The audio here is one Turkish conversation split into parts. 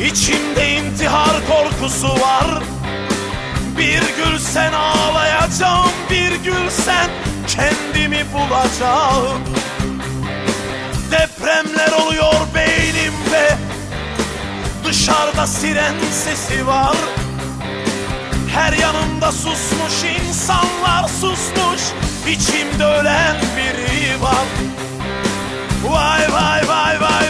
İçimde intihar korkusu var. Bir gül sen ağlayacağım Bir gül sen kendimi bulacağım. Depremler oluyor beynimde. Dışarıda siren sesi var. Her yanımda susmuş insanlar susmuş. İçimde ölen biri var. Vay vay vay vay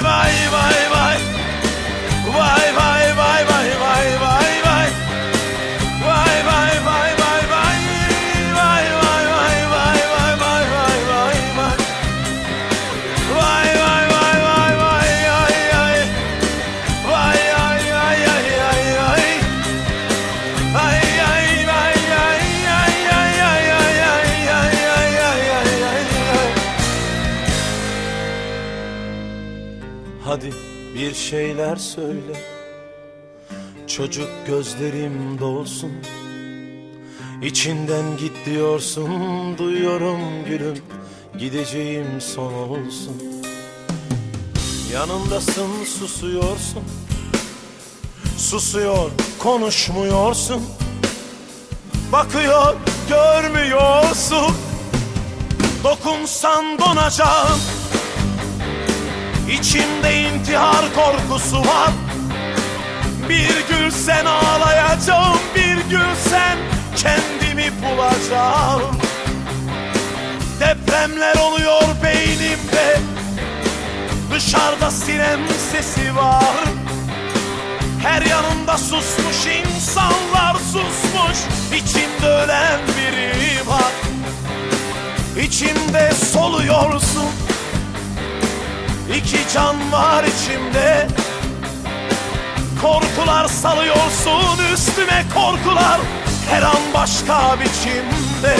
Hadi bir şeyler söyle. Çocuk gözlerim dolsun. İçinden git diyorsun Duyuyorum gülüm. Gideceğim son olsun. Yanımdasın susuyorsun. Susuyor konuşmuyorsun. Bakıyor görmüyorsun. Dokunsan donacağım. İçimde korkusu var. Bir gül sen ağlayacağım Bir gül sen kendimi bulacağım. Depremler oluyor beynimde Dışarıda siren sesi var. Her yanımda susmuş insanlar susmuş İçimde ölen biri var. İçimde soluyorsun İki can var içimde. Korkular salıyorsun üstüme korkular. Her an başka biçimde